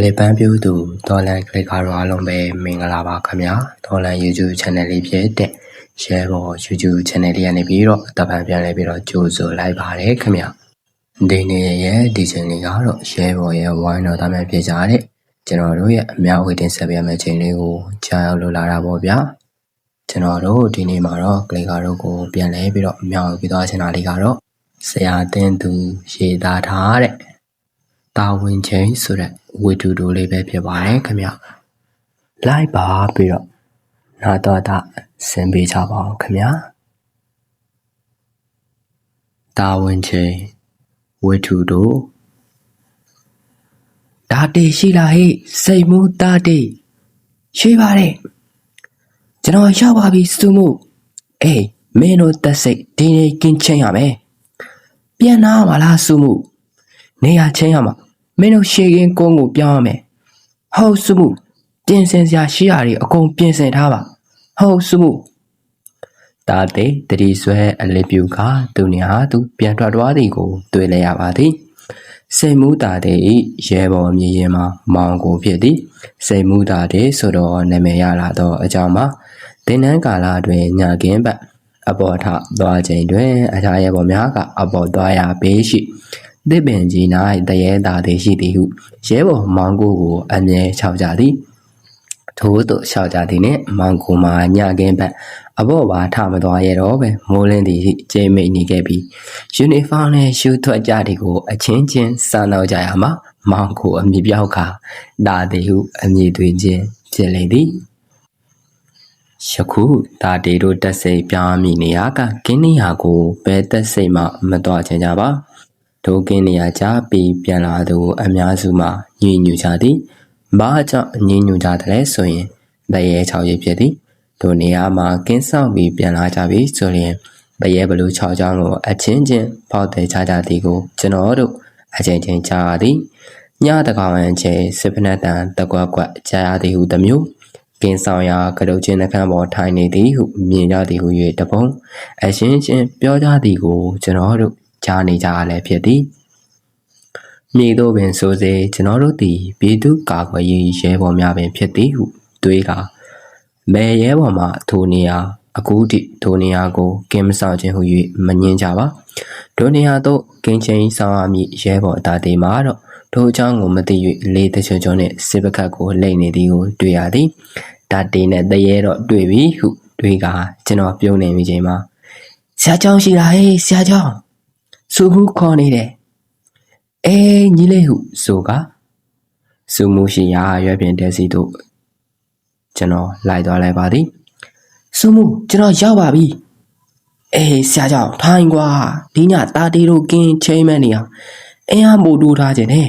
ကလစ်ပန်းပြူသူဒေါ်လန်ကလစ်ကားတို့အားလုံးပဲမင်္ဂလာပါခင်ဗျာဒေါ်လန် YouTube channel လေးဖြစ်တဲ့ share ပေါ် YouTube channel လေးကနေပြီးတော့တပံပြန်လဲပြီးတော့ကြိုဆိုလိုက်ပါတယ်ခင်ဗျာဒီနေ့ရဲ့ဒီချိန်လေးကတော့ share ပေါ်ရဲ့ဝိုင်းတော်သားများဖြစ်ကြတဲ့ကျွန်တော်တို့ရဲ့အများဝေတင်ဆက်ပြမယ့်ချိန်လေးကိုကြားရောက်လို့လာတာပေါ့ဗျာကျွန်တော်တို့ဒီနေ့မှာတော့ကလစ်ကားတို့ကိုပြန်လဲပြီးတော့အများဝေပြီးသွားချင်တာလေးကတော့ဆရာတင်းသူရေးသားထားတဲ့ တာဝန်ချင်းဆိုတဲ့ဝေတူတူလေးပဲဖြစ်ပါတယ်ခင်ဗျလိုက်ပါပြီးတော့နာတော်တာဆင်ပေးကြပါအောင်ခင်ဗျာတာဝန်ချင်းဝေတူတူဒါတေရှိလာဟိစိတ်မှုတာတေရှိပါတယ်ကျွန်တော်ရောက်ပါပြီစုမှုအေးမင်းတို့တက်စိတ်ဒီနေ့ကင်းချင်းရမယ်ပြန်လာပါလားစုမှုနေရချင်းရမှာ မင်းတို့ရှေကင်းကုန်းကိုပြောင်းရမယ်ဟုတ်စုမှုပြင်ဆင်စရာရှိရာတွေအကုန်ပြင်ဆင်ထားပါဟုတ်စုမှုတာတေတတိဆွဲအလစ်ပြူကသူနေဟာသူပြန်ထွက်သွားသည်ကို တွေ့လဲရပါသည်စိတ်မူတာတဲ့ရဲဘော်မြေရင်မှာမောင်ကိုဖြစ်သည်စိတ်မူတာတဲ့ဆိုတော့နာမည်ရလာတော့အကြောင်းမှာတင်းနန်းကာလတွင်ညာကင်းပတ်အပေါ်ထသွားချိန်တွင်အခြားရဲဘော်များကအပေါ်သွားရာဘေးရှိ သစ်ပင်ကြီး၌တရေတာသည်ရှိသည်ဟုရဲဘော်မောင်ကိုကိုအမြဲချောက်ကြသည်ထို့သို့လျှောက်ကြသည်နှင့်မောင်ကိုမှာညကင်းဘက်အဘော့ပါထမသွားရတော့ပဲမိုးလင်းသည်ကျိမိတ်နေခဲ့ပြီးယူနီဖောင်းနဲ့ရှူထွက်ကြသည်ကိုအချင်းချင်းစားနောက်ကြရမှာမောင်ကိုအမိပြောက်ခါဒါသည်ဟုအမိသွင်းခြင်းဖြစ်လေသည်ယခုဒါတေတို့တက်စိတ်ပြောင်းမိနေရကကင်းနေရကိုဘယ်တက်စိတ်မှမတော်ချင်ကြပါ ဒိုကင်းနေရကြပြီးပြန်လာသူအများစုမှညှဉ်းညူကြသည်ဘာကြောင့်ညှဉ်းညူကြတယ်ဆိုရင်တရေ6ရိပ်ဖြစ်သည်ဒိုနေရာမှာကင်းဆောင်ပြီးပြန်လာကြပြီဆိုရင်တရေဘလူး6ချောင်းကိုအချင်းချင်းပေါက်တယ်ကြကြသည်ကိုကျွန်တော်တို့အချင်းချင်းကြားရသည်ညတကောင်အချင်းစစ်ဖနက်တန်တကွက်ကွက်ကြားရသည်ဟုတမျိုးကင်းဆောင်ရာကတုတ်ချင်းနှခမ်းပေါ်ထိုင်နေသည်ဟုမြင်ကြသည်ဟု၍တပုံအရှင်းချင်းပြောကြသည်ကိုကျွန်တော်တို့ ကြားနေကြရလဲဖြစ်သည်မြေတို့ပင်ဆိုစေကျွန်တော်တို့သည်ပြည်သူကာကွယ်ရေးရဲဘော်များပင်ဖြစ်သည်ဟုတွေးကာမဲရဲဘော်မှထိုနေရာအခုထိထိုနေရာကိုကင်းမဆောင်ခြင်းဟု၍မငင်းကြပါဒိုနေရာသို့ကင်းချင်းဆောင်ရမည်ရဲဘော်အသားတေမှာတော့ထိုအကြောင်းကိုမသိ၍လေးတချွန်ချွန်နှင့်စစ်ပကတ်ကိုလိမ့်နေသည်ကိုတွေ့ရသည်ဓာတေနဲ့တရေတော့တွေ့ပြီဟုတွေးကာကျွန်တော်ပြုံးနေမိချိန်မှာဆရာကျောင်းရှိလားဟေးဆရာကျောင်း စူမှုခေါ်နေတယ်အေးညီလေးဟုဆိုကစူမှုရှိရာရွက်ပြင်တက်စီတို့ကျွန်တော်လိုက်သွားလိုက်ပါသည်စူမှုကျွန်တော်ရောက်ပါပြီအေးဆရာကျောင်းထိုင်ကွာဒီညတာတီတို့ကင်းချိန်မဲ့နေအောင်အင်းအားမို့တိုးထားခြင်းနဲ့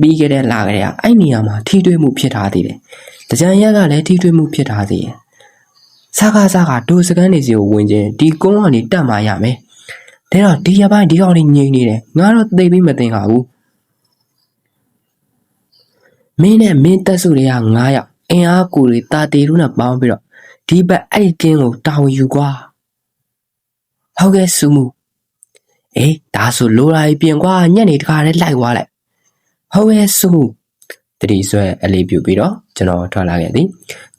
ပြီးခဲ့တဲ့လာကြတဲ့အဲ့နေရာမှာထိတွေ့မှုဖြစ်ထားသေးတယ်။တကြံရက်ကလည်းထိတွေ့မှုဖြစ်ထားသေးတယ်။စားကားစားကားဒိုစကန်နေစီကိုဝင်ခြင်းဒီကုန်းကနေတက်มาရမယ်။ ဒါတော့ဒီရပိုင်းဒီကောင်လေးငြိမ်နေတယ်။ငါတော့သိပြီးမသိပါဘူး။မင်းနဲ့မင်းတက်စုတွေက9ယောက်အင်အားကိုတွေတာတီတို့နဲ့ပေါင်းပြီးတော့ဒီဘက်အဲ့ဒီကင်းကိုတာဝန်ယူကွာ။ဟုတ်ကဲ့စုမှု။အေးဒါဆိုလိုလာပြင်ကွာညက်နေတခါလေးလိုက်သွားလိုက်။ဟုတ်ရဲ့စုမှုတတိဆွဲအလေးပြုပြီးတော့ကျွန်တော်ထွက်လာခဲ့သည်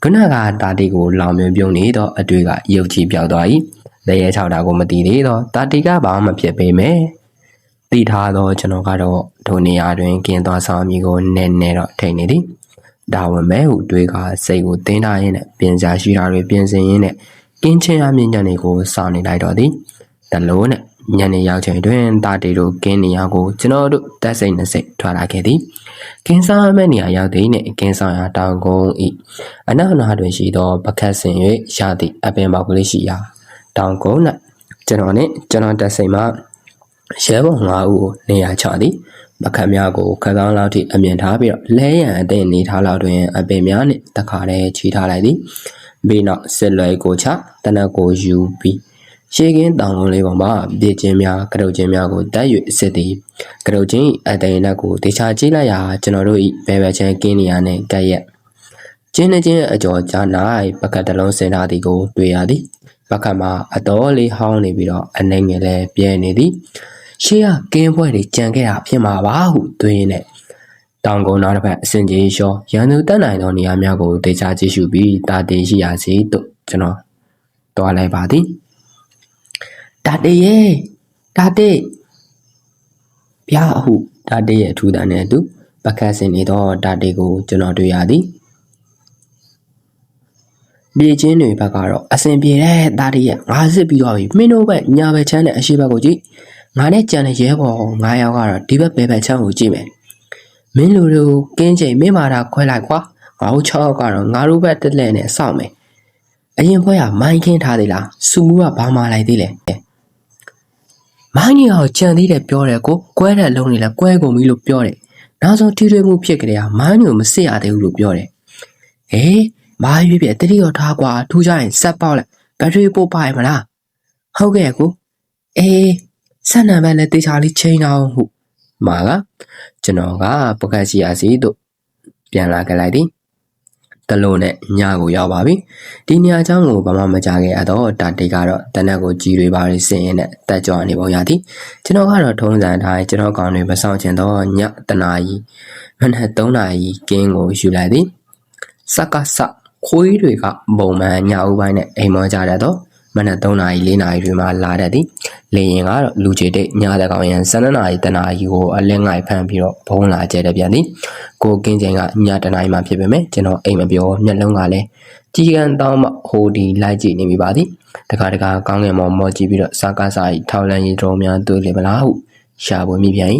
ခုနကတာတီကိုလောင်မြုံပြုံးနေတော့အတွေ့ကရုပ်ချီပြောက်သွား၏ လက်ရဲချောက်တာကိုမသိသေးတော့တာတီကဘာမှမဖြစ်ပေမဲ့သိထားတော့ကျွန်တော်ကတော့ဒိုနေရာတွင်ကင်းသွားဆောင်အမိကိုနည်းနည်းတော့ထိန်နေသည်ဒါဝင်မဲ့ဟုတွေးကစိတ်ကိုတင်းထားရင်းနဲ့ပြင်စားရှိတာတွေပြင်ဆင်ရင်းနဲ့ကင်းချင်းအမြင့်ညံတွေကိုစောင့်နေလိုက်တော့သည်တလုံးနဲ့ညနေရောက်ချိန်တွင်တာတီတို့ကင်းနေရာကိုကျွန်တော်တို့တက်စိတ်နဲ့စိတ်ထွက်လာခဲ့သည်ကင်းဆောင်မဲ့နေရာရောက်သည်နှင့်ကင်းဆောင်ရာတောင်ကုန်းဤအနောက်နာတွင်ရှိသောပကတ်ဆင်၍ရသည့်အပင်ပေါက်ကလေးရှိရာ တောင်ကုန်း၌ကျွန်တော်နှင့်ကျွန်တော်တက်စိတ်မှရဲဘော်၅ဦးကိုနေရာချသည်ပကတ်များကိုခကောင်းလောက်ထိအမြင်ထားပြီးတော့လဲရန်အသိနေထားလောက်တွင်အပင်များနှင့်တခါတည်းချီထားလိုက်သည်ပြီးနောက်စစ်လွယ်ကိုချတနက်ကိုယူပြီးရှေကင်းတောင်လုံးလေးပေါ်မှာပြည်ချင်းများကရုတ်ချင်းများကိုတက်၍စစ်သည်ကရုတ်ချင်းအတိုင်နက်ကိုတေချာကြည့်လိုက်ရာကျွန်တော်တို့ဤဘယ်ဘက်ချမ်းကင်းနေရနဲ့ကက်ရက်ချင်းနှချင်းအကျော်ကြား၌ပကတ်တလုံးစင်ထားသည်ကိုတွေ့ရသည် ပကတ်မှာအတော်လေးဟောင်းနေပြီးတော့အနေငယ်လည်းပြဲနေသည်ရှေးကကင်းပွဲတွေကြံခဲ့တာဖြစ်မှာပါဟုတွေးနေတောင်ကုန်းနောက်တစ်ဖက်အစင်ကြီးလျှောရန်သူတက်နိုင်သောနေရာများကိုတေချာကြည့်ရှုပြီးတာတင်ရှိရာစီသို့ကျွန်တော်တွားလိုက်ပါသည်တာတေရဲ့တာတေပြားဟုတာတေရဲ့ထူးတန်တဲ့အတူပကတ်စင်နေသောတာတေကိုကျွန်တော်တွေ့ရသည် ပြေချင်းတွေဘက်ကတော့အစင်ပြေတဲ့တာတေရဲ့ငါစစ်ပြီးတော့ပြီမင်းတို့ဘက်ညာဘက်ချမ်းတဲ့အရှိဘက်ကိုကြည့်ငါနဲ့ကြံတဲ့ရဲဘော်ငါးယောက်ကတော့ဒီဘက်ဘယ်ဘက်ချမ်းကိုကြည့်မယ်မင်းလူတို့ကင်းချိန်မင်းမာတာခွဲလိုက်ကွာငါတို့6ယောက်ကတော့ငါတို့ဘက်တက်လက်နဲ့စောင့်မယ်အရင်ဘွဲကမိုင်းခင်းထားသေးလားစူမူကဘာမှလိုက်သေးလဲမိုင်းကြီးအောင်ကြံသေးတယ်ပြောတယ်ကိုကွဲတဲ့လုံးနေလဲကွဲကုန်ပြီလို့ပြောတယ်နောက်ဆုံးထိတွေ့မှုဖြစ်ကြတဲ့မိုင်းကိုမစစ်ရသေးဘူးလို့ပြောတယ်ဟေး မာရွေးပြတတိရောထားကွာထူးကြရင်ဆက်ပေါက်လိုက်ဘက်ထရီပို့ပါရမလားဟုတ်ကဲ့ကိုအေးဆက်နံပါတ်လည်းတေချာလေးချိန်အောင်ဟုမာကကျွန်တော်ကပကတ်စီယာစီတို့ပြန်လာခဲ့လိုက်သည်တလုံးနဲ့ညကိုရောက်ပါပြီဒီညအကြောင်းကိုဘာမှမကြားခဲ့ရတော့တာတိတ်ကတော့တနက်ကိုကြီးတွေပါရစင်ရင်နဲ့တက်ကြွနေပုံရသည်ကျွန်တော်ကတော့ထုံးစံတိုင်းကျွန်တော်ကောင်တွေမဆောင်ချင်တော့ညတနာကြီးမနက်3နာရီကင်းကိုယူလိုက်သည်စကစ ခွေးတွေကပုံမှန်ညဦးပိုင်းနဲ့အိမ်မောကြတဲ့တော့မနက်3နာရီ4နာရီတွေမှာလာတတ်သည်လေရင်ကတော့လူကြီးတိတ်ညတဲ့ကောင်ရန်12နာရီတနာရီကိုအလင်းငိုင်ဖမ်းပြီးတော့ဘုံလာကျဲတယ်ပြန်သည်ကိုကင်းချိန်ကညတနာရီမှဖြစ်ပေမဲ့ကျွန်တော်အိမ်မပြောမျက်လုံးကလည်းကြီးကန်းတောင်းမှဟိုဒီလိုက်ကြည့်နေမိပါသည်တခါတခါကောင်းငယ်မော်မော်ကြည့်ပြီးတော့စာကားစာကြီးထောက်လန်းရေးတော်များတွေ့လေမလားဟုရှာပွေမိပြန်၏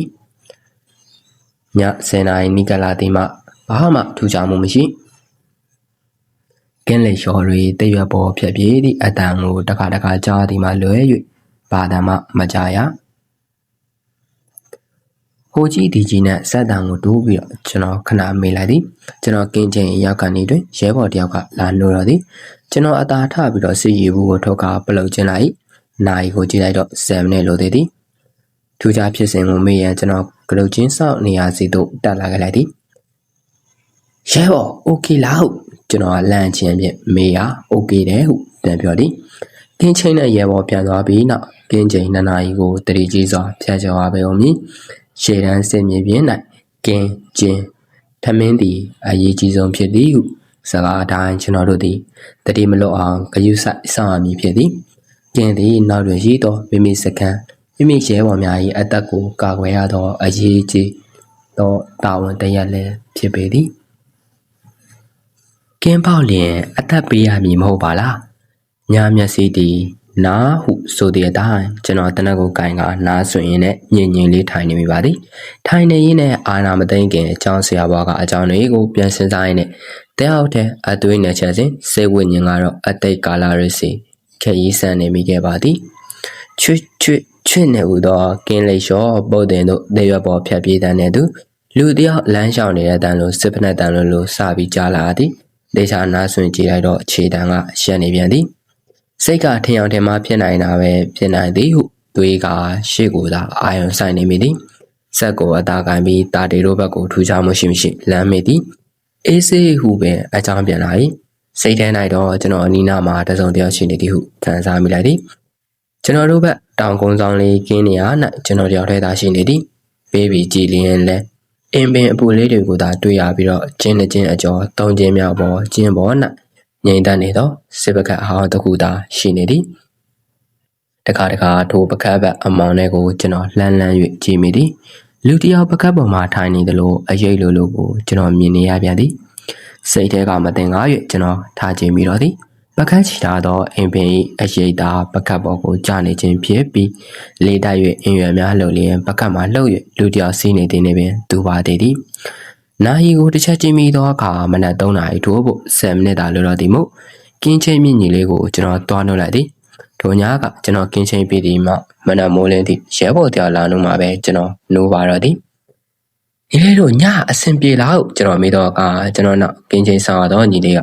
ည10နာရီနီးကလာသည်မှဘာမှထူးခြားမှုမရှိ ကင်းလေလျှော်တွေတရွက်ပေါ်ဖြတ်ပြေးသည့်အတန်ကိုတခါတခါကြားသည်မှလွဲ၍ဘာသာမှမကြားရဟိုကြီးဒီကြီးနဲ့စက်တံကိုတိုးပြီးတော့ကျွန်တော်ခဏမေးလိုက်သည်ကျွန်တော်ကင်းချင်းရောက်ကနေတွင်ရဲဘော်တယောက်ကလာလို့တော့သည်ကျွန်တော်အသာထပြီးတော့စီရီဘူးကိုထုတ်ကပလုတ်ချင်းလိုက်နိုင်ကိုကြည့်လိုက်တော့7မိနစ်လိုသေးသည်ထူးခြားဖြစ်စဉ်ကိုမေးရန်ကျွန်တော်ဂလုတ်ချင်းစောက်နေရာစီသို့တက်လာခဲ့လိုက်သည်ရဲဘော်โอเคလားဟုတ် ကျွန်တော်ကလန့်ချင်းဖြင့်မေးရ okay တယ်ဟုပြန်ပြောသည်ကင်းချိန်နဲ့ရေပေါ်ပြန်သွားပြီးနောက်ကင်းချိန်နှစ်နာရီကိုတတိကြီးစွာဖြတ်ကျော်ရပေုံမည်ရှေ့တန်းစင်မြေပြင်၌ကင်းကျင်းထမင်းသည်အရေးကြီးဆုံးဖြစ်သည်ဟုစကားတိုင်းကျွန်တော်တို့သည်တတိမလွတ်အောင်ဂယုဆိုင်ဆောင်ရမည်ဖြစ်သည်ကင်းသည်နောက်တွင်ရှိသောမိမိစကံမိမိရဲဘော်များ၏အသက်ကိုကာကွယ်ရသောအရေးကြီးသောတာဝန်တရက်လည်းဖြစ်ပေသည် ကင်းပေါက်လျင်အသက်ပေးရမည်မဟုတ်ပါလားညာမျက်စိသည်နာဟုဆိုတဲ့အတိုင်းကျွန်တော်တနက်ကိုကင်ကနားဆွင်ရင်းနဲ့ညင်ညင်လေးထိုင်နေမိပါသည်ထိုင်နေရင်းနဲ့အာနာမသိမ့်ခင်အကြောင်းဆရာဘွားကအကြောင်းတွေကိုပြန်စဉ်းစားရင်းနဲ့တဲအောက်တဲ့အသွေးနဲ့ချက်စဉ်စေဝိညာဉ်ကတော့အတိတ်ကာလရစီခက်ရီးဆန်နေမိခဲ့ပါသည်ချွတ်ချွတ်ချွတ်နေဦးသောကင်းလိတ်လျှောပုတ်တင်တို့တေရွက်ပေါ်ဖြတ်ပြေးတဲ့နဲ့သူလူတယောက်လမ်းလျှောက်နေတဲ့တန်လိုစစ်ဖက်နဲ့တန်လိုလိုစပြီးကြားလာသည် ဒေချာနားဆွင်ကြည့်လိုက်တော့ခြေတန်းကရှက်နေပြန်သည်စိတ်ကထင်အောင်ထင်မှဖြစ်နိုင်တာပဲဖြစ်နိုင်သည်ဟုသွေးကရှေ့ကိုသာအာယုံဆိုင်နေမိသည်ဆက်ကိုအသာကန်ပြီးတာတေတို့ဘက်ကိုထူချမှုရှိမရှိလမ်းမိသည်အေးစေးဟုပင်အကြောင်းပြန်လာ၏စိတ်ထဲ၌တော့ကျွန်တော်အနီးနားမှာတစုံတယောက်ရှိနေသည်ဟုခံစားမိလိုက်သည်ကျွန်တော်တို့ဘက်တောင်ကုန်းဆောင်လေးကင်းနေရ၌ကျွန်တော်တယောက်ထဲသာရှိနေသည်ပေးပြီးကြည်လင်းလဲ အင်ပင်အပူလေးတွေကိုသာတွေ့ရပြီးတော့ကျင်းနဲ့ကျင်းအကျော်တုံးကျင်းမြောက်ပေါ်ကျင်းပေါ်၌ငြိမ်သက်နေသောစစ်ပကတ်အဟောင်းတစ်ခုသာရှိနေသည်တခါတခါထိုပကတ်ဘက်အမောင်ထဲကိုကျွန်တော်လှမ်းလှမ်း၍ကြည့်မိသည်လူတစ်ယောက်ပကတ်ပေါ်မှာထိုင်နေသလိုအရေးလိုလိုကိုကျွန်တော်မြင်နေရပြန်သည်စိတ်ထဲကမတင်ကား၍ကျွန်တော်ထားကြည့်မိတော့သည် ပကတ်ချီထားသောအင်ပင်၏အရေးသာပကတ်ပေါ်ကိုကျနေခြင်းဖြစ်ပြီးလေးတိုက်၍အင်ရွယ်များလှုပ်လျင်ပကတ်မှာလှုပ်၍လူတစ်ယောက်စီးနေသည်နှင့်ပင်တူပါသေးသည်နာယီကိုတစ်ချက်ချင်းမိသောအခါမနက်3နာရီထိုးဖို့10မိနစ်သာလိုတော့သည်မို့ကင်းချင်းမြင့်ကြီးလေးကိုကျွန်တော်တွားနှုတ်လိုက်သည်ထိုညကကျွန်တော်ကင်းချင်းပြီးသည်မှမနက်မိုးလင်းသည့်ရဲဘော်တရားလာနှုတ်မှာပဲကျွန်တော်နိုးပါတော့သည်ညီလေးတို့ညအဆင်ပြေလားဟုကျွန်တော်မေးတော့အခါကျွန်တော်နောက်ကင်းချင်းဆောင်ရတော့ညီလေးက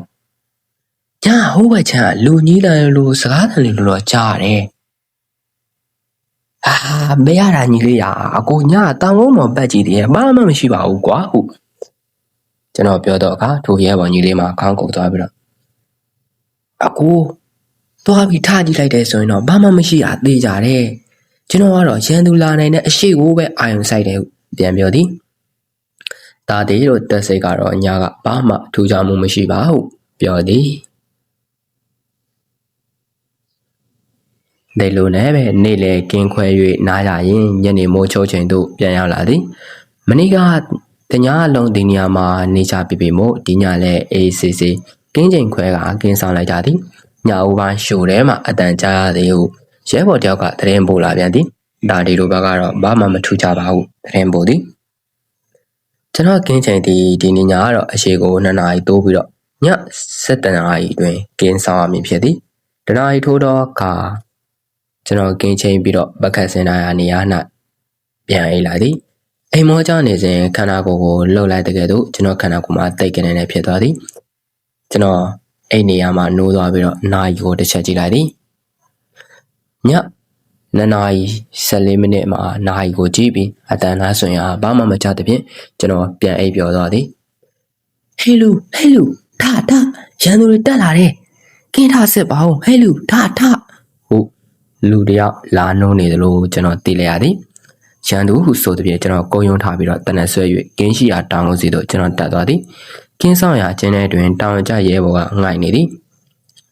ညဟိုးဘက်ချမ်းလူကြီးလာလို့စကားတန်လေးလို့တော့ကြားရတယ်အာမရတာညီလေးရအကိုညတောင်ကုန်းမော်ပတ်ကြည့်တယ်ဘာမှမရှိပါဘူးကွာဟုကျွန်တော်ပြောတော့အခါထိုရဲဘော်ကြီးလေးမှခေါင်းကုတ်သွားပြီးတော့အကိုသွားပြီးထားကြည့်လိုက်တယ်ဆိုရင်တော့ဘာမှမရှိတာသိကြတယ်ကျွန်တော်ကတော့ရန်သူလာနိုင်တဲ့အရှိကိုပဲအာယုံဆိုင်တယ်ဟုပြန်ပြောသည်တာတီတို့တက်စိတ်ကတော့ညာကဘာမှထူးခြားမှုမရှိပါဟုပြောသည် ဒီလိုနဲ့ပဲနေ့လေကင်းခွဲ၍နားရရင်ညနေမိုးချိုးချိန်သို့ပြန်ရောက်လာသည်မနေ့ကတညာအလုံးဒီနေရာမှာနေချပြပြမို့ဒီညလည်းအေးစီစီကင်းချိန်ခွဲကကင်းဆောင်လိုက်ကြသည်ညအိုးပိုင်းရှိုထဲမှာအတန်ကြားရသည်ဟုရဲဘော်တယောက်ကသတင်းပို့လာပြန်သည်ဒါဒီလိုဘက်ကတော့ဘာမှမထူးခြားပါဟုသတင်းပို့သည်ကျွန်တော်ကင်းချိန်ဒီဒီနေ့ညကတော့အရှိကို2နာရီတိုးပြီးတော့ည7နာရီအတွင်းကင်းဆောင်ရမည်ဖြစ်သည်တနာရီထိုးတော့ခါ ကျွန်တော်ကင်းချိန်ပြီးတော့ပကတ်စင်နာရနေရာ၌ပြန်အိလာသည်အိမ်မောကြနေစဉ်ခန္ဓာကိုယ်ကိုလှုပ်လိုက်တဲ့ကဲ့သို့ကျွန်တော်ခန္ဓာကိုယ်မှာတိတ်ကနေနေဖြစ်သွားသည်ကျွန်တော်အိမ်နေရာမှာနိုးသွားပြီးတော့နာရီကိုတစ်ချက်ကြည့်လိုက်သည်ည2နာရီ14မိနစ်မှာနာရီကိုကြည့်ပြီးအတန်လားဆိုရင်ဘာမှမကြတဲ့ဖြင့်ကျွန်တော်ပြန်အိပ်ပျော်သွားသည်ဟေးလူဟေးလူထထရန်သူတွေတက်လာတယ်ကင်းထစစ်ပါဦးဟေးလူထထဟုတ် လူတယောက်လာနှုံးနေသလိုကျွန်တော်သိလိုက်ရသည်ရန်သူဟုဆိုတဲ့ဖြင့်ကျွန်တော်ကုန်းယုံထားပြီးတော့တနက်ဆွဲ၍ကင်းရှိရာတောင်ကုန်းစီသို့ကျွန်တော်တက်သွားသည်ကင်းဆောင်ရာကျင်းထဲတွင်တောင်ကျရဲဘော်ကငိုက်နေသည်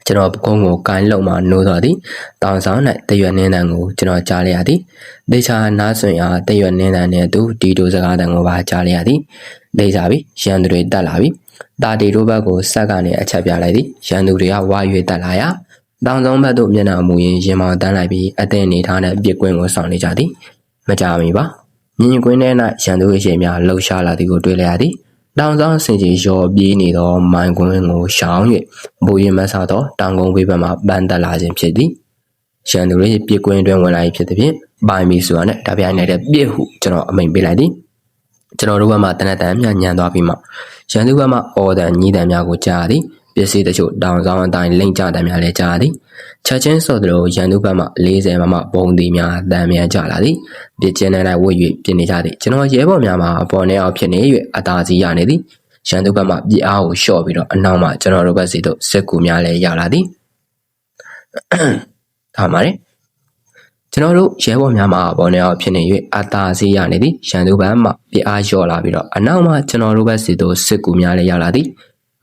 ကျွန်တော်ပကုံးကိုကိုင်းလုံမှနိုးသွားသည်တောင်ဆောင်၌တရွက်နှင်းတန်ကိုကျွန်တော်ကြားလိုက်ရသည်ဒေချာနားဆွင်အားတရွက်နှင်းတန်နှင့်အတူဒီတိုစကားတန်ကိုပါကြားလိုက်ရသည်ဒေချာပြီရန်သူတွေတက်လာပြီတာတီတို့ဘက်ကိုဆက်ကနေအချက်ပြလိုက်သည်ရန်သူတွေကဝါရွေတက်လာရာ တောင်ဆောင်ဘက်သို့မျက်နှာမူရင်းရင်မောင်တန်းလိုက်ပြီးအသင်နေထားတဲ့ပြစ်ကွင်းကိုဆောင်နေကြသည်မကြမီပါမြင်းကွင်းထဲ၌ရန်သူအရှိန်များလှုပ်ရှားလာသည်ကိုတွေ့လိုက်ရသည်တောင်ဆောင်စင်ကြီးရော်ပြေးနေသောမိုင်ကွင်းကိုရှောင်း၍ဘူရင်မဆသောတောင်ကုန်းဘေးဘက်မှပန်းတက်လာခြင်းဖြစ်သည်ရန်သူရဲ့ပြစ်ကွင်းတွင်ဝင်လာဖြစ်သည်ဖြင့်ပိုင်မီဆိုတာနဲ့တပြိုင်နက်တည်းပြစ်ဟုကျွန်တော်အမိန်ပေးလိုက်သည်ကျွန်တော်တို့ဘက်မှတနက်တန်မြညံသွားပြီးမှရန်သူဘက်မှအော်တန်ညီးတန်များကိုကြားသည် ပစ္စည်းတချို့တောင်ဆောင်အတိုင်းလိမ့်ကြတန်များလည်းကြားသည်ချက်ချင်းဆိုသလိုရန်သူဘက်မှ40မမပုံသည်များတန်မြန်ကြလာသည်ပြစ်ချင်းနဲ့ဝတ်၍ပြင်နေကြသည်ကျွန်တော်ရဲဘော်များမှာအပေါ်နဲ့အောက်ဖြစ်နေ၍အသာစီရနေသည်ရန်သူဘက်မှပြစ်အားကိုလျှော့ပြီးတော့အနောက်မှကျွန်တော်တို့ဘက်စီတို့စစ်ကူများလည်းရောက်လာသည်ထားပါမယ်ကျွန်တော်တို့ရဲဘော်များမှာပေါ်နေအောင်ဖြစ်နေ၍အသာစီးရနေသည်ရန်သူဘက်မှပြအားလျော့လာပြီးတော့အနောက်မှကျွန်တော်တို့ဘက်စီတို့စစ်ကူများလည်းရောက်လာသည်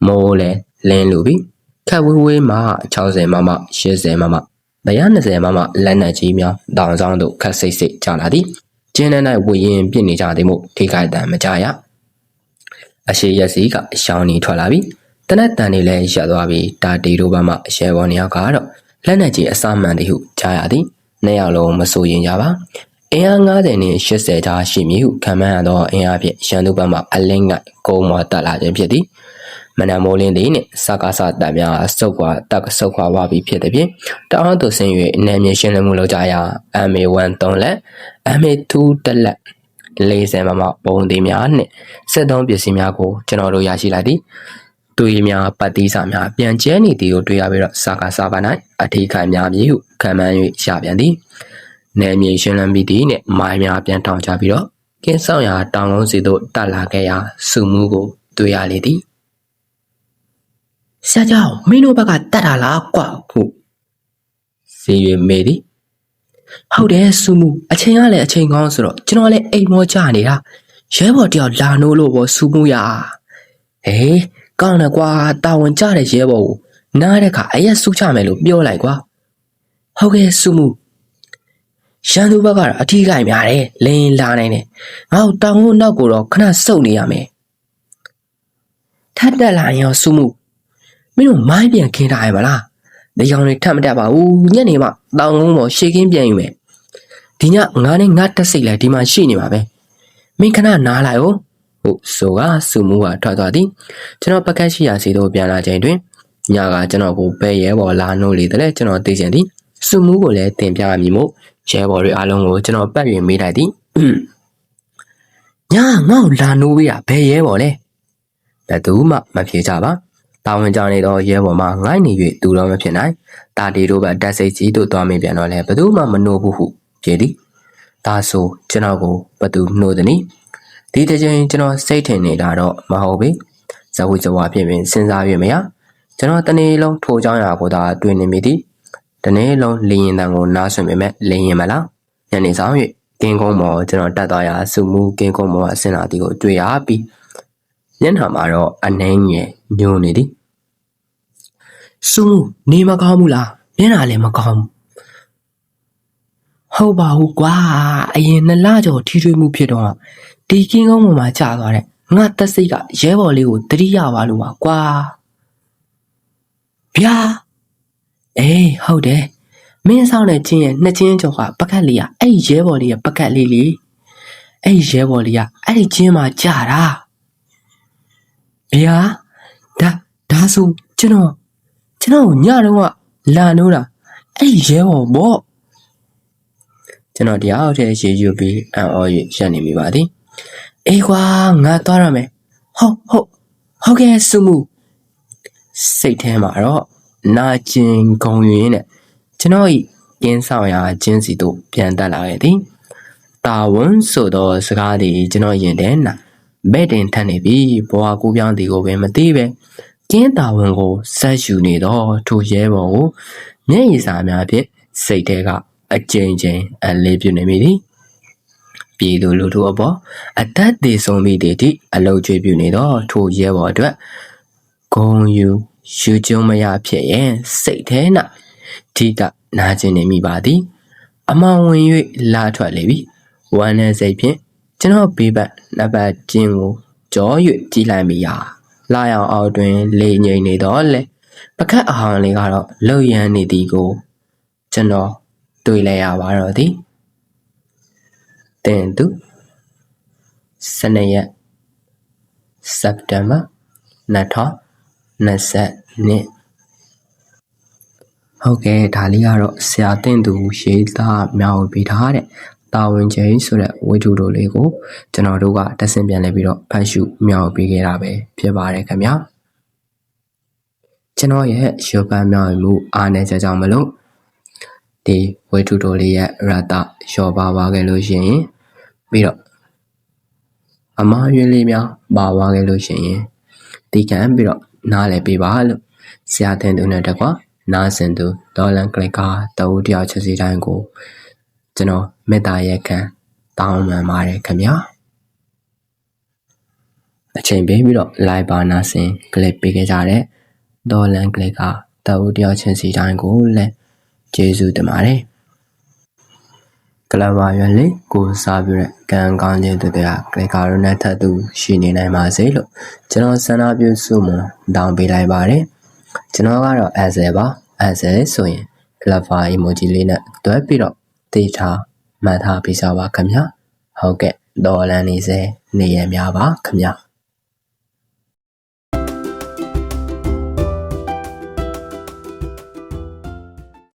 မိုးလည်း လင်းလူပြီးခက်ဝေးဝေးမှ60မမ80မမ120မမလက်နက်ကြီးများတောင်ဆောင်တို့ခက်စိတ်စိတ်ကြလာသည်ကျင်းတဲ့၌ဝေရင်ပြစ်နေကြသည်မို့ထိခိုက်တံမကြရအရှိရက်စီကရှောင်းနေထွက်လာပြီတနက်တန်တွေလည်းရပ်သွားပြီးတာတီတို့ဘက်မှအရှဲပေါ်နေရောက်ကတော့လက်နက်ကြီးအစမှန်သည်ဟုကြားရသည်နှစ်ယောက်လုံးမစိုးရင်ကြပါအင်အား90နဲ့80ကြားရှိမည်ဟုခံမှန်းရသောအင်အားဖြင့်ရန်သူဘက်မှအလင်းကကုန်းမောတက်လာခြင်းဖြစ်သည် မနံမိုးလင်းသည်နှင့်စကားစတပ်များစုပ်ခွာတက်ဆုပ်ခွာဝါပြီးဖြစ်သည်ဖြင့်တအားသူဆင်း၍နာမည်ရှင်းလင်းမှုလုပ်ကြရာ MA1 3လက် MA2 တစ်လက်40မမပုံသေးများနှင့်စစ်သုံးပစ္စည်းများကိုကျွန်တော်တို့ရရှိလိုက်သည်သူရီများပတ်သီးစာများပြန်ကျဲနေသည်ကိုတွေ့ရပြီးတော့စာကာစာပါ၌အထီးခံများမည်ဟုခံမှန်း၍ရပြန်သည်နယ်မြေရှင်းလင်းပြီးသည်နှင့်မိုင်းများပြန်ထောင်ချပြီးတော့ကင်းဆောင်ရာတောင်လုံးစီသို့တက်လာခဲ့ရာစုမှုကိုတွေ့ရလေသည် ဆရာကြောင့်မင်းတို့ဘက်ကတတ်တာလားကွာဟုစီရွေမေသည်ဟုတ်တယ်စုမှုအချိန်ကလည်းအချိန်ကောင်းဆိုတော့ကျွန်တော်လည်းအိမ်မောကြနေတာရဲဘော်တယောက်လာနိုးလို့ပေါ့စုမှုရဟေးကောင်းတယ်ကွာတာဝန်ကြတဲ့ရဲဘော်ကိုနားတဲ့ခါအရက်စုချမယ်လို့ပြောလိုက်ကွာဟုတ်ကဲ့စုမှုရန်သူဘက်ကတော့အထီးကိုင်များတယ်လင်းလာနိုင်တယ်ငါ့ကိုတောင်ကိုနောက်ကိုတော့ခဏစုပ်နေရမယ်ထပ်တက်လာရင်ရောစုမှု မင်းတို့မိုင်းပြန်ခင်းထားရမလားနေရောင်တွေထပ်မတက်ပါဘူးညနေမှတောင်ကုန်းပေါ်ရှေကင်းပြန်ယူမယ်ဒီညငါနဲ့ငါတက်စိတ်လဲဒီမှာရှိနေပါပဲမင်းခဏနားလိုက်ဟုတ်ဟုတ်ဆိုကစုမှုကထွက်သွားသည်ကျွန်တော်ပကတ်ရှိရာစီတို့ပြန်လာချိန်တွင်ညကကျွန်တော်ကိုဘဲရဲပေါ်လာနှိုးလေတဲ့ကျွန်တော်သိချင်သည်စုမှုကိုလည်းတင်ပြရမည်မို့ရဲဘော်တွေအားလုံးကိုကျွန်တော်ပတ်၍မေးလိုက်သည်ညငါ့ကိုလာနှိုးပေးတာဘယ်ရဲဘော်လဲဘယ်သူမှမဖြေကြပါ တာဝန်ကြနေသောရဲဘော်မှငိုင်းနေ၍သူတော်မဖြစ်နိုင်တာတီတို့ကတက်စိတ်ကြီးတို့သွားမင်းပြန်တော့လဲဘသူမှမနှိုးဘူးဟုပြေသည်ဒါဆိုကျွန်တော်ကိုဘသူနှိုးသနည်းဒီတစ်ချိန်ကျွန်တော်စိတ်ထင်နေတာတော့မဟုတ်ပြီဇဝိဇဝါဖြစ်ရင်စဉ်းစားရမရကျွန်တော်တနေ့လုံးထိုးချောင်းရာကိုသာတွေ့နေမိသည်တနေ့လုံးလင်းရင်တန်ကိုနားဆွင်ပေမဲ့လင်းရင်မလားညနေဆောင်၍ကင်းကုန်းပေါ်ကျွန်တော်တက်သွားရာစုမှုကင်းကုန်းပေါ်အစင်လာတီကိုတွေ့ရပြီးမျက်နှာမှာတော့အနှင်းငယ်ညိုနေသည် စူးမှုနေမကောင်းဘူးလားမျက်နှာလည်းမကောင်းဘူးဟုတ်ပါဘူးကွာအရင်နှစ်လကျော်ထီထွေးမှုဖြစ်တော့ဒီကင်းကုန်းပေါ်မှာကြာသွားတဲ့ငါတက်စိတ်ကရဲဘော်လေးကိုတတိယပါလို့ပါကွာဗျာအေးဟုတ်တယ်မင်းဆောင်တဲ့ချင်းရဲ့နှစ်ချင်းကျော်ကပကတ်လေးကအဲ့ဒီရဲဘော်လေးရဲ့ပကတ်လေးလေအဲ့ဒီရဲဘော်လေးကအဲ့ဒီချင်းမှာကြာတာဗျာဒါဒါဆိုကျွန်တော် ကျွန်တော်ညတော့ကလာနိုးတာအဲ့ဒီရဲဘော်ပေါ့ကျွန်တော်တရားအောက်ထဲရေယူပြီးအံ့ဩ၍ရပ်နေမိပါသည်အေးကွာငါသွားရမယ်ဟုတ်ဟုတ်ဟုတ်ကဲ့စုမှုစိတ်ထဲမှာတော့နာကျင်ဂုံရင်းနဲ့ကျွန်တော်ဤကင်းဆောင်ရာကျင်းစီတို့ပြန်တက်လာခဲ့သည်တာဝန်ဆိုသောစကားသည်ကျွန်တော်ရင်ထဲနာမဲ့တင်ထက်နေပြီဘွာကူပြောင်းတီကိုပဲမသိပဲ ကျင်းတာဝန်ကိုဆက်ယူနေတော့ထိုရဲဘော်ကိုမျက်ရည်စာများဖြင့်စိတ်ထဲကအကြိမ်ကြိမ်အလေးပြုနေမိသည်ပြည်သူလူထုအပေါ်အသက်သေးဆုံးမိတဲ့အထိအလုတ်ကျွေးပြုနေတော့ထိုရဲဘော်အတွက်ဂုံယူယူကျုံမရဖြစ်ရင်စိတ်ထဲ၌ထိကနာကျင်နေမိပါသည် အမောင်ဝင်၍လာထွက်လေပြီဝမ်းနဲ့စိတ်ဖြင့်ကျွန်တော်ဘေးဘက်နှစ်ပတ်ကျင်းကိုကြော၍ကြည်လိုက်မိရာ လာရောင်အောက်တွင်လေငိမ့်နေတော့လေပကတ်အဟောင်းလေးကတော့လှုပ်ရမ်းနေသည်ကို ကျွန်တော်တွေ့လဲရပါတော့သည်တင်သူ12ရက်စက်တင်ဘာ2022ဟုတ်ကဲ့ဒါလေးကတော့ဆရာတင်သူရေးသားမြောက်ပေးထားတဲ့ တာဝန်ချင်းဆိုတဲ့ဝိထုတို့လေးကိုကျွန်တော်တို့ကတက်ဆင်ပြန်လဲပြီးတော့ဖတ်ရှုမြောက်ပေးခဲ့တာပဲဖြစ်ပါတယ်ခင်ဗျာကျွန်တော်ရဲ့ရုပ်ပန်းမြောက်မှုအားနည်းချက်ကြောင့်မလို့ဒီဝိထုတို့လေးရဲ့ရတလျှော်ပါပါခဲ့လို့ရှိရင်ပြီးတော့အမားရွေးလေးများပါသွားခဲ့လို့ရှိရင်ဒီကံပြီးတော့နားလည်ပေးပါလို့ဆရာတင်သူနဲ့တကွာနားဆင်သူဒေါ်လန်ကလစ်ကာတဝူတယောက်ချက်စီတိုင်းကို ကျွန်တော်မေတ္တာရက်ခံတောင်းပန်ပါတယ်ခင်ဗျာအချိန်ပေးပြီးတော့ live ပါနာဆင် clip ပေးခဲ့ကြတဲ့ဒေါ်လန်ကလစ်ကာတဝူတယောက်ချင်းစီတိုင်းကိုလည်းကျေးဇူးတင်ပါတယ်ကလဘာရွယ်လေးကိုစားပြတဲ့ကံကောင်းခြင်းတို့တွေကကလကာရိုနဲ့ထပ်သူရှိနေနိုင်ပါစေလို့ကျွန်တော်ဆန္ဒပြုစုမတောင်းပေးလိုက်ပါတယ်ကျွန်တော်ကတော့ as ပါ as ဆိုရင် clever emoji လေးနဲ့တွဲပြီးတော့ တေးထားမှတ်ထားပေးစားပါခင်ဗျာဟုတ်ကဲ့ဒေါ်လန်နေစေနေရများပါခင်ဗျာ